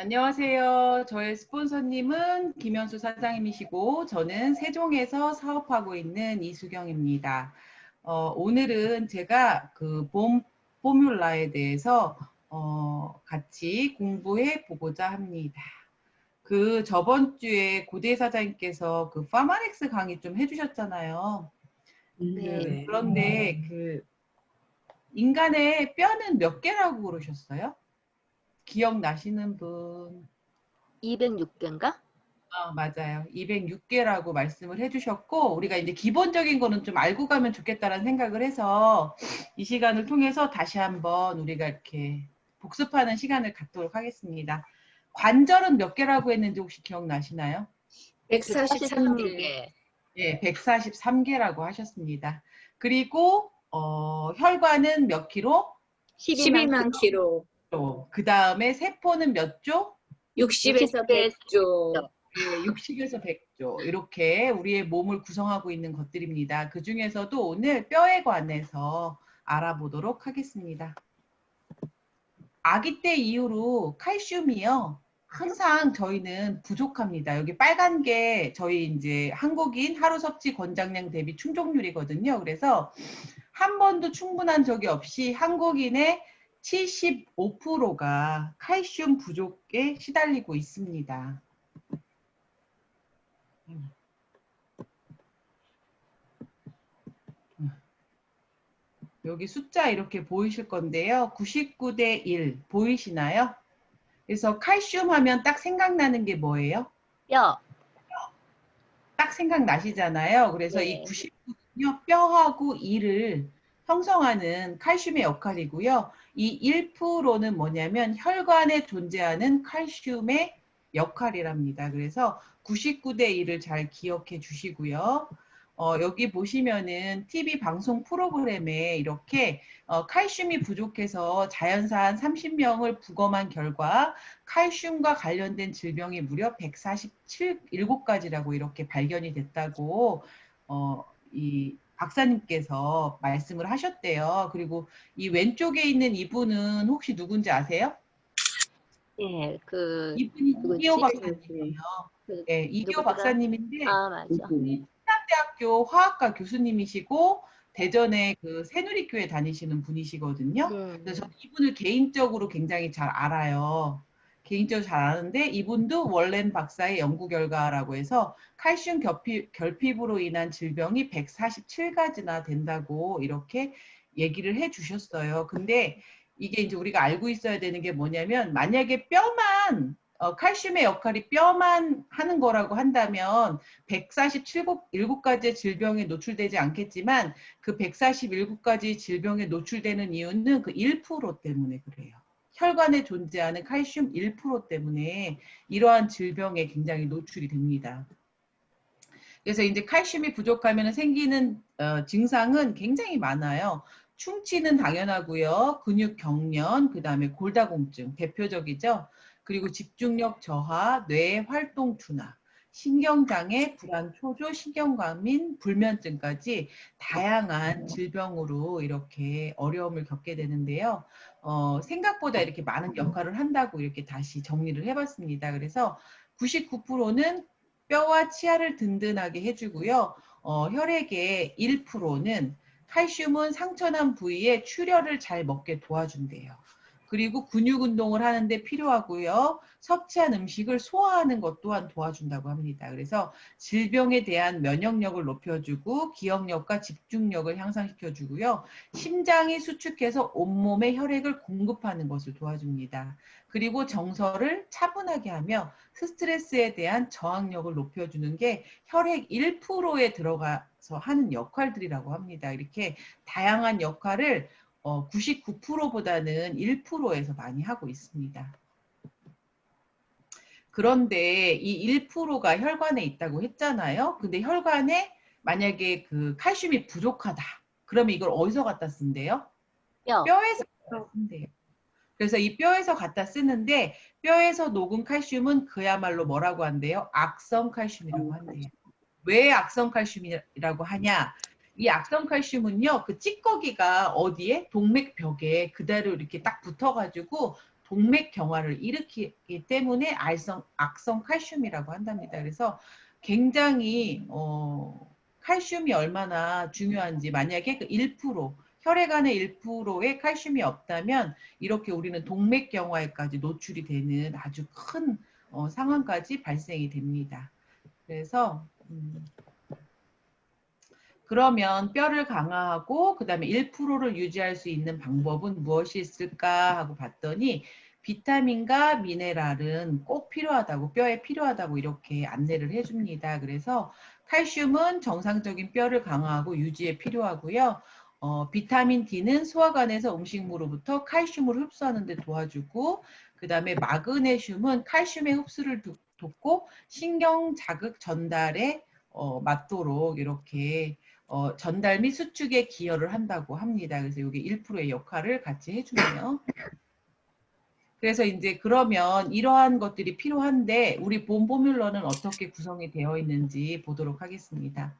안녕하세요. 저의 스폰서님은 김현수 사장님이시고 저는 세종에서 사업하고 있는 이수경입니다. 어, 오늘은 제가 그 봄 포뮬라에 대해서 어, 같이 공부해 보고자 합니다. 그 저번 주에 고대 사장님께서 그 파마렉스 강의 좀 해주셨잖아요. 네. 그런데 그 인간의 뼈는 몇 개라고 그러셨어요? 기억나시는 분? 206개인가? 아, 맞아요. 206개라고 말씀을 해주셨고, 우리가 이제 기본적인 거는 좀 알고 가면 좋겠다라는 생각을 해서 이 시간을 통해서 다시 한번 우리가 이렇게 복습하는 시간을 갖도록 하겠습니다. 관절은 몇 개라고 했는지 혹시 기억나시나요? 143개. 예, 143개라고 하셨습니다. 그리고 어, 혈관은 몇 킬로? 12만 12만 킬로, 그 다음에 세포는 몇 조? 60에서 100조, 예, 60에서 100조 이렇게 우리의 몸을 구성하고 있는 것들입니다. 그 중에서도 오늘 뼈에 관해서 알아보도록 하겠습니다. 아기 때 이후로 칼슘이요. 항상 저희는 부족합니다. 여기 빨간 게 저희 이제 한국인 하루 섭취 권장량 대비 충족률이거든요. 그래서 한 번도 충분한 적이 없이 한국인의 75%가 칼슘 부족에 시달리고 있습니다. 여기 숫자 이렇게 보이실 건데요. 99대 1 보이시나요? 그래서 칼슘 하면 딱 생각나는 게 뭐예요? 뼈. 딱 생각나시잖아요. 그래서 네. 이 99는요, 뼈하고 이를 형성하는 칼슘의 역할이고요. 이 1%는 뭐냐면 혈관에 존재하는 칼슘의 역할이랍니다. 그래서 99대 1을 잘 기억해 주시고요. 어, 여기 보시면은 TV 방송 프로그램에 이렇게 어, 칼슘이 부족해서 자연산 30명을 부검한 결과 칼슘과 관련된 질병이 무려 147, 7가지라고 이렇게 발견이 됐다고 어, 이 박사님께서 말씀을 하셨대요. 그리고 이 왼쪽에 있는 이분은 혹시 누군지 아세요? 예, 그, 이분이 누구지? 이기호 박사님이에요. 그 네, 이기호 누구더라? 박사님인데 아, 맞아. 대학교 화학과 교수님이시고 대전에 그 새누리교회 다니시는 분이시거든요. 음, 그래서 저는 이분을 개인적으로 굉장히 잘 알아요. 개인적으로 잘 아는데 이분도 월렌 박사의 연구 결과라고 해서 칼슘 결핍, 결핍으로 인한 질병이 147가지나 된다고 이렇게 얘기를 해 주셨어요. 근데 이게 이제 우리가 알고 있어야 되는 게 뭐냐면 만약에 뼈만 어, 칼슘의 역할이 뼈만 하는 거라고 한다면 147가지의 질병에 노출되지 않겠지만 그 147가지 질병에 노출되는 이유는 그 1% 때문에 그래요. 혈관에 존재하는 칼슘 1% 때문에 이러한 질병에 굉장히 노출이 됩니다. 그래서 이제 칼슘이 부족하면 생기는 어, 증상은 굉장히 많아요. 충치는 당연하고요. 근육 경련, 그 다음에 골다공증 대표적이죠. 그리고 집중력 저하, 뇌 활동 둔화, 신경장애, 불안 초조, 신경과민, 불면증까지 다양한 질병으로 이렇게 어려움을 겪게 되는데요. 어, 생각보다 이렇게 많은 역할을 한다고 이렇게 다시 정리를 해봤습니다. 그래서 99%는 뼈와 치아를 든든하게 해주고요. 어, 혈액의 1%는 칼슘은 상처난 부위에 출혈을 잘 먹게 도와준대요. 그리고 근육 운동을 하는데 필요하고요. 섭취한 음식을 소화하는 것 또한 도와준다고 합니다. 그래서 질병에 대한 면역력을 높여주고 기억력과 집중력을 향상시켜주고요. 심장이 수축해서 온몸에 혈액을 공급하는 것을 도와줍니다. 그리고 정서를 차분하게 하며 스트레스에 대한 저항력을 높여주는 게 혈액 1%에 들어가서 하는 역할들이라고 합니다. 이렇게 다양한 역할을 어, 99%보다는 1%에서 많이 하고 있습니다. 그런데 이 1%가 혈관에 있다고 했잖아요. 근데 혈관에 만약에 그 칼슘이 부족하다. 그러면 이걸 어디서 갖다 쓴대요? 뼈. 뼈에서 갖다 쓴대요. 그래서 이 뼈에서 갖다 쓰는데 뼈에서 녹은 칼슘은 그야말로 뭐라고 한대요? 악성 칼슘이라고 한대요. 왜 악성 칼슘이라고 하냐? 이 악성 칼슘은요, 그 찌꺼기가 어디에? 동맥벽에 그대로 이렇게 딱 붙어가지고 동맥 경화를 일으키기 때문에 알성, 악성 칼슘이라고 한답니다. 그래서 굉장히 어, 칼슘이 얼마나 중요한지 만약에 그 1% 혈액 안에 1%의 칼슘이 없다면 이렇게 우리는 동맥 경화에까지 노출이 되는 아주 큰 어, 상황까지 발생이 됩니다. 그래서 음, 그러면 뼈를 강화하고 그 다음에 1%를 유지할 수 있는 방법은 무엇이 있을까 하고 봤더니 비타민과 미네랄은 꼭 필요하다고 뼈에 필요하다고 이렇게 안내를 해줍니다. 그래서 칼슘은 정상적인 뼈를 강화하고 유지에 필요하고요. 어, 비타민 D는 소화관에서 음식물로부터 칼슘을 흡수하는 데 도와주고 그 다음에 마그네슘은 칼슘의 흡수를 도- 돕고 신경 자극 전달에 어, 맞도록 이렇게 어, 전달 및 수축에 기여를 한다고 합니다. 그래서 이게 1%의 역할을 같이 해주네요. 그래서 이제 그러면 이러한 것들이 필요한데 우리 봄포뮬러는 어떻게 구성이 되어 있는지 보도록 하겠습니다.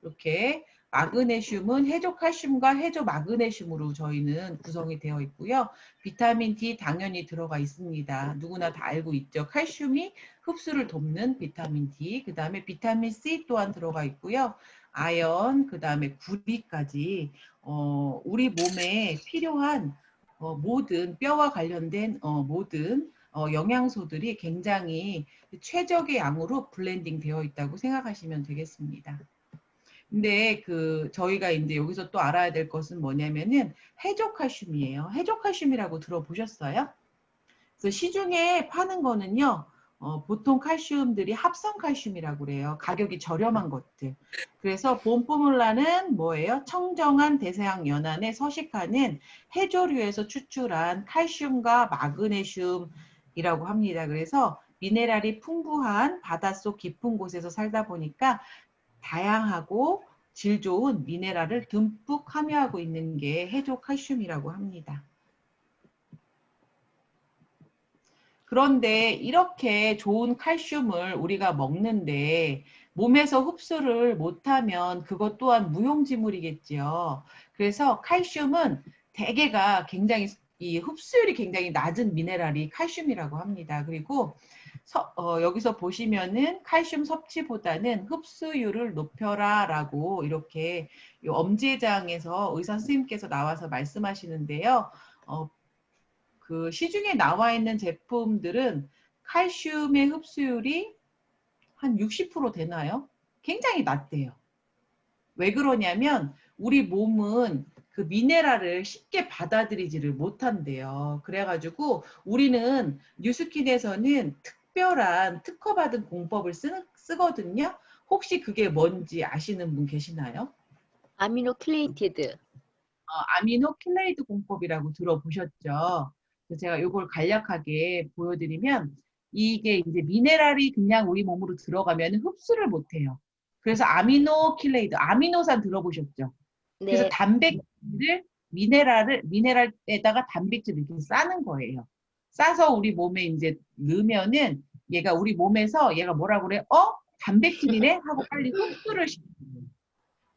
이렇게 마그네슘은 해조 칼슘과 해조 마그네슘으로 저희는 구성이 되어 있고요. 비타민 D 당연히 들어가 있습니다. 누구나 다 알고 있죠. 칼슘이 흡수를 돕는 비타민 D, 그 다음에 비타민 C 또한 들어가 있고요. 아연, 그 다음에 구리까지 어, 우리 몸에 필요한 어, 모든 뼈와 관련된 어, 모든 어, 영양소들이 굉장히 최적의 양으로 블렌딩 되어 있다고 생각하시면 되겠습니다. 근데 그 저희가 이제 여기서 또 알아야 될 것은 뭐냐면은 해조칼슘이에요. 해조칼슘이라고 들어보셨어요? 그래서 시중에 파는 거는요. 어, 보통 칼슘들이 합성 칼슘이라고 그래요. 가격이 저렴한 것들. 그래서 봄포뮬라는 뭐예요? 청정한 대서양 연안에 서식하는 해조류에서 추출한 칼슘과 마그네슘이라고 합니다. 그래서 미네랄이 풍부한 바닷속 깊은 곳에서 살다 보니까 다양하고 질 좋은 미네랄을 듬뿍 함유하고 있는 게 해조 칼슘이라고 합니다. 그런데 이렇게 좋은 칼슘을 우리가 먹는데 몸에서 흡수를 못하면 그것 또한 무용지물이겠지요. 그래서 칼슘은 대개가 굉장히 이 흡수율이 굉장히 낮은 미네랄이 칼슘이라고 합니다. 그리고 서- 어, 여기서 보시면은 칼슘 섭취보다는 흡수율을 높여라 라고 이렇게 이 엄지장에서 의사 선생님께서 나와서 말씀하시는데요. 어, 그 시중에 나와 있는 제품들은 칼슘의 흡수율이 한 60% 되나요? 굉장히 낮대요. 왜 그러냐면 우리 몸은 그 미네랄을 쉽게 받아들이지를 못한대요. 그래가지고 우리는 뉴스킨에서는 특별한 특허받은 공법을 쓰, 쓰거든요. 혹시 그게 뭔지 아시는 분 계시나요? 아미노클레이티드. 어, 아미노 킬레이드 공법이라고 들어보셨죠? 그래서 제가 이걸 간략하게 보여드리면 이게 이제 미네랄이 그냥 우리 몸으로 들어가면 흡수를 못해요. 그래서 아미노 킬레이드, 아미노산 들어보셨죠? 그래서 네. 단백질을 미네랄을 미네랄에다가 단백질을 이렇게 싸는 거예요. 싸서 우리 몸에 이제 넣으면은 얘가 우리 몸에서 얘가 뭐라고 그래? 어? 단백질이네? 하고 빨리 흡수를 시켜요.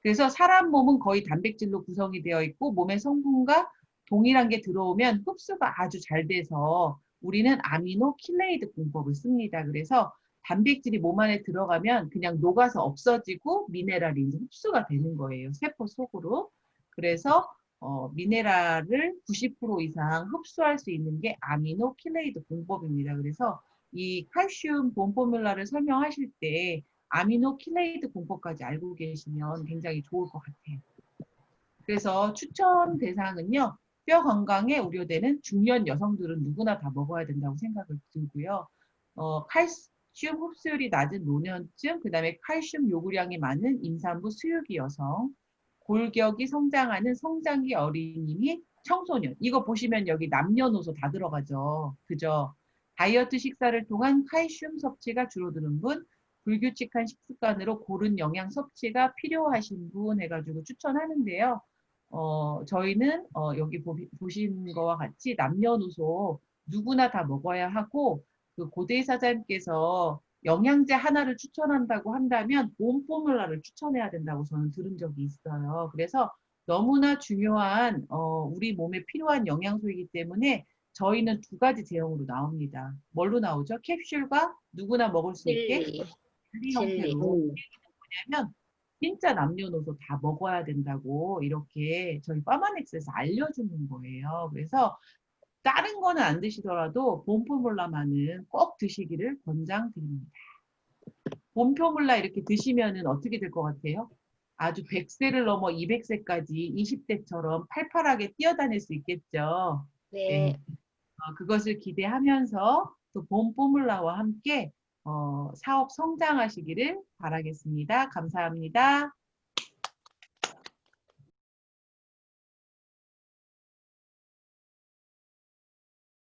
그래서 사람 몸은 거의 단백질로 구성이 되어 있고 몸의 성분과 동일한 게 들어오면 흡수가 아주 잘 돼서 우리는 아미노 킬레이드 공법을 씁니다. 그래서 단백질이 몸 안에 들어가면 그냥 녹아서 없어지고 미네랄이 흡수가 되는 거예요. 세포 속으로. 그래서 어, 미네랄을 90% 이상 흡수할 수 있는 게 아미노 킬레이드 공법입니다. 그래서 이 칼슘 봄포뮬라를 설명하실 때 아미노 킬레이드 공법까지 알고 계시면 굉장히 좋을 것 같아요. 그래서 추천 대상은요. 뼈 건강에 우려되는 중년 여성들은 누구나 다 먹어야 된다고 생각을 들고요. 어, 칼슘 흡수율이 낮은 노년층, 그 다음에 칼슘 요구량이 많은 임산부 수유기 여성, 골격이 성장하는 성장기 어린이 및 청소년. 이거 보시면 여기 남녀노소 다 들어가죠. 그죠? 다이어트 식사를 통한 칼슘 섭취가 줄어드는 분, 불규칙한 식습관으로 고른 영양 섭취가 필요하신 분 해가지고 추천하는데요. 어, 저희는 어, 여기 보, 보신 거와 같이 남녀노소 누구나 다 먹어야 하고 그 고대의 사장님께서 영양제 하나를 추천한다고 한다면 봄 포뮬라를 추천해야 된다고 저는 들은 적이 있어요. 그래서 너무나 중요한 어, 우리 몸에 필요한 영양소이기 때문에 저희는 두 가지 제형으로 나옵니다. 뭘로 나오죠? 캡슐과 누구나 먹을 수 있게 젤리. 형태로 뭐냐면 진짜 남녀노소 다 먹어야 된다고 이렇게 저희 파마넥스에서 알려주는 거예요. 그래서 다른 거는 안 드시더라도 봄포몰라만은 꼭 드시기를 권장드립니다. 봄포몰라 이렇게 드시면은 어떻게 될 것 같아요? 아주 100세를 넘어 200세까지 20대처럼 팔팔하게 뛰어다닐 수 있겠죠. 네. 어, 그것을 기대하면서 또 봄포몰라와 함께 어, 사업 성장하시기를 바라겠습니다. 감사합니다.